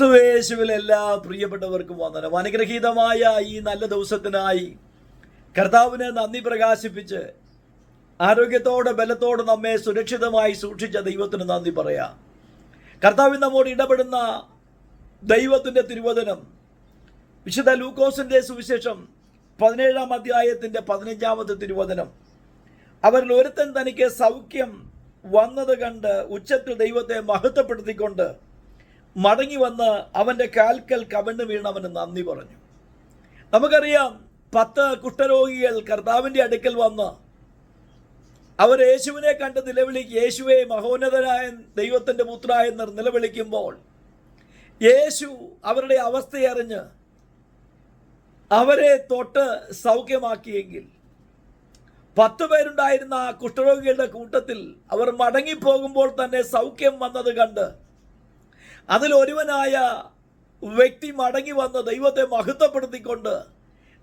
ക്രിസ്തുവേശുവിൽ എല്ലാ പ്രിയപ്പെട്ടവർക്കും വന്ദനം. അനുഗ്രഹീതമായ ഈ നല്ല ദിവസത്തിനായി കർത്താവിനെ നന്ദി പ്രകാശിപ്പിച്ച് ആരോഗ്യത്തോടെ ബലത്തോടെ നമ്മെ സുരക്ഷിതമായി സൂക്ഷിച്ച ദൈവത്തിന് നന്ദി പറയാം. കർത്താവിൻ നമ്മോട് ഇടപെടുന്ന ദൈവത്തിന്റെ തിരുവചനം വിശുദ്ധ ലൂക്കോസിന്റെ സുവിശേഷം പതിനേഴാം അധ്യായത്തിന്റെ പതിനഞ്ചാമത്തെ തിരുവചനം. അവരിൽ ഒരുത്തൻ തനിക്ക് സൗഖ്യം വന്നത് കണ്ട് ഉച്ചത്തിൽ ദൈവത്തെ മഹത്വപ്പെടുത്തിക്കൊണ്ട് മടങ്ങി വന്ന് അവന്റെ കാൽക്കൽ കവണ്ണ് വീണ് അവന് നന്ദി പറഞ്ഞു. നമുക്കറിയാം പത്ത് കുഷ്ഠരോഗികൾ കർത്താവിന്റെ അടുക്കൽ വന്ന് അവർ യേശുവിനെ കണ്ട് നിലവിളിക്കും യേശുവെ മഹോന്നതനായ ദൈവത്തിന്റെ പുത്രായ നിലവിളിക്കുമ്പോൾ യേശു അവരുടെ അവസ്ഥയറിഞ്ഞ് അവരെ തൊട്ട് സൗഖ്യമാക്കിയെങ്കിൽ പത്ത് പേരുണ്ടായിരുന്ന ആ കുഷ്ഠരോഗികളുടെ കൂട്ടത്തിൽ അവർ മടങ്ങിപ്പോകുമ്പോൾ തന്നെ സൗഖ്യം വന്നത് കണ്ട് അതിൽ ഒരുവനായ വ്യക്തി മടങ്ങി വന്ന് ദൈവത്തെ മഹത്വപ്പെടുത്തിക്കൊണ്ട്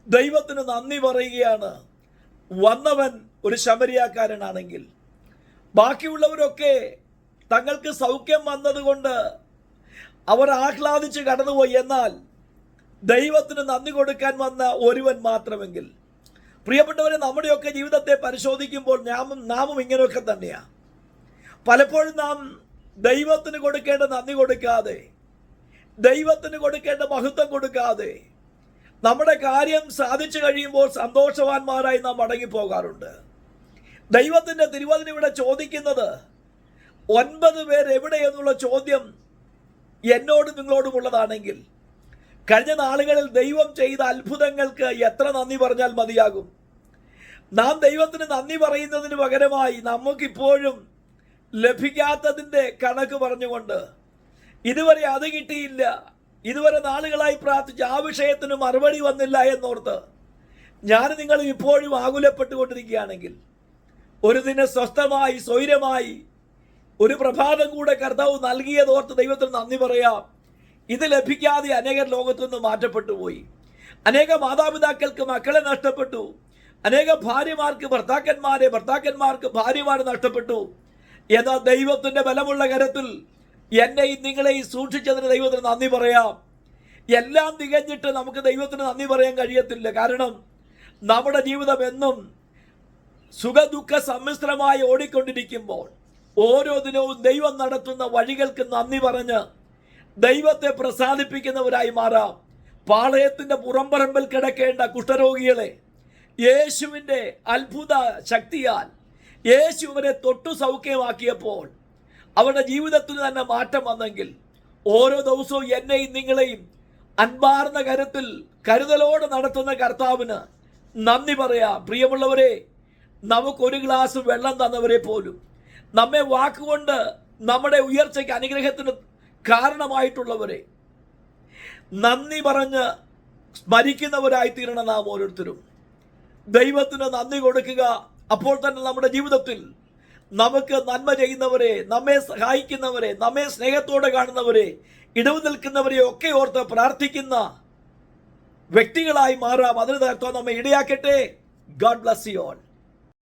ദൈവത്തിന് നന്ദി പറയുകയാണ്. വന്നവൻ ഒരു ശമരിയാക്കാരനാണെങ്കിൽ. ബാക്കിയുള്ളവരൊക്കെ തങ്ങൾക്ക് സൗഖ്യം വന്നതുകൊണ്ട് അവർ ആഹ്ലാദിച്ച് കടന്നുപോയി. എന്നാൽ ദൈവത്തിന് നന്ദി കൊടുക്കാൻ വന്ന ഒരുവൻ മാത്രമെങ്കിൽ. പ്രിയപ്പെട്ടവരെ നമ്മുടെയൊക്കെ ജീവിതത്തെ പരിശോധിക്കുമ്പോൾ നാമും നാമും ഇങ്ങനെയൊക്കെ തന്നെയാണ് പലപ്പോഴും നാം ദൈവത്തിന് കൊടുക്കേണ്ട നന്ദി കൊടുക്കാതെ ദൈവത്തിന് കൊടുക്കേണ്ട മഹത്വം കൊടുക്കാതെ നമ്മുടെ കാര്യം സാധിച്ചു കഴിയുമ്പോൾ സന്തോഷവാന്മാരായി നാം മടങ്ങിപ്പോകാറുണ്ട്. ദൈവത്തിന്റെ തിരുവതിന് ഇവിടെ ചോദിക്കുന്നത് ഒൻപത് പേർ എവിടെ എന്നുള്ള ചോദ്യം എന്നോടും നിങ്ങളോടുമുള്ളതാണെങ്കിൽ കഴിഞ്ഞ നാളുകളിൽ ദൈവം ചെയ്ത അത്ഭുതങ്ങൾക്ക് എത്ര നന്ദി പറഞ്ഞാൽ മതിയാകും? നാം ദൈവത്തിന് നന്ദി പറയുന്നതിന് പകരമായി നമുക്കിപ്പോഴും ലഭിക്കാത്തതിന്റെ കണക്ക് പറഞ്ഞുകൊണ്ട് ഇതുവരെ അത് കിട്ടിയില്ല. ഇതുവരെ നാളുകളായി പ്രാർത്ഥിച്ച് ആ വിഷയത്തിന് മറുപടി വന്നില്ല എന്നോർത്ത് ഞാൻ നിങ്ങൾ ഇപ്പോഴും ആകുലപ്പെട്ടുകൊണ്ടിരിക്കുകയാണെങ്കിൽ ഒരു ദിനം സ്വസ്ഥമായി സ്വൈരമായി ഒരു പ്രഭാതം കൂടെ കർത്താവ് നൽകിയതോർത്ത് ദൈവത്തിന് നന്ദി പറയാം. ഇത് ലഭിക്കാതെ അനേകർ ലോകത്തു നിന്ന് മാറ്റപ്പെട്ടു പോയി. അനേക മാതാപിതാക്കൾക്ക് മക്കളെ നഷ്ടപ്പെട്ടു. അനേക ഭാര്യമാർക്ക് ഭർത്താക്കന്മാരെ ഭർത്താക്കന്മാർക്ക് ഭാര്യമാരെ നഷ്ടപ്പെട്ടു. എന്നാൽ ദൈവത്തിന്റെ ബലമുള്ള കരത്തിൽ എന്നെയും നിങ്ങളെയും സൂക്ഷിച്ചതിന് ദൈവത്തിന് നന്ദി പറയാം. എല്ലാം തികഞ്ഞിട്ട് നമുക്ക് ദൈവത്തിന് നന്ദി പറയാൻ കഴിയത്തില്ല. കാരണം നമ്മുടെ ജീവിതം എന്നും സുഖദുഃഖ സമ്മിശ്രമായി ഓടിക്കൊണ്ടിരിക്കുമ്പോൾ ഓരോ ദിനവും ദൈവം നടത്തുന്ന വഴികൾക്ക് നന്ദി പറഞ്ഞ് ദൈവത്തെ പ്രസാദിപ്പിക്കുന്നവരായി മാറാം. പാളയത്തിന്റെ പുറംപറമ്പിൽ കിടക്കേണ്ട കുഷ്ഠരോഗികളെ യേശുവിന്റെ അത്ഭുത ശക്തിയാൽ യേശു അവരെ തൊട്ടു സൗഖ്യമാക്കിയപ്പോൾ അവരുടെ ജീവിതത്തിൽ തന്നെ മാറ്റം വന്നെങ്കിൽ ഓരോ ദിവസവും എന്നെയും നിങ്ങളെയും അൻപാർന്ന കരുത്തിൽ കരുതലോടെ നടത്തുന്ന കർത്താവിന് നന്ദി പറയാം. പ്രിയമുള്ളവരെ നമുക്കൊരു ഗ്ലാസ് വെള്ളം തന്നവരെ പോലും നമ്മെ വാക്കുകൊണ്ട് നമ്മുടെ ഉയർച്ചയ്ക്ക് അനുഗ്രഹത്തിന് കാരണമായിട്ടുള്ളവരെ നന്ദി പറഞ്ഞ് സ്മരിക്കുന്നവരായി തീരണം നാം ഓരോരുത്തരും. ദൈവത്തിന് നന്ദി കൊടുക്കുക. അപ്പോൾ തന്നെ നമ്മുടെ ജീവിതത്തിൽ നമുക്ക് നന്മ ചെയ്യുന്നവരെ നമ്മെ സഹായിക്കുന്നവരെ നമ്മെ സ്നേഹത്തോടെ കാണുന്നവരെ ഇടവ് നിൽക്കുന്നവരെ ഒക്കെ ഓർത്ത് പ്രാർത്ഥിക്കുന്ന വ്യക്തികളായി മാറാം. അതിന് നമ്മെ ഇടയാക്കട്ടെ. God bless you all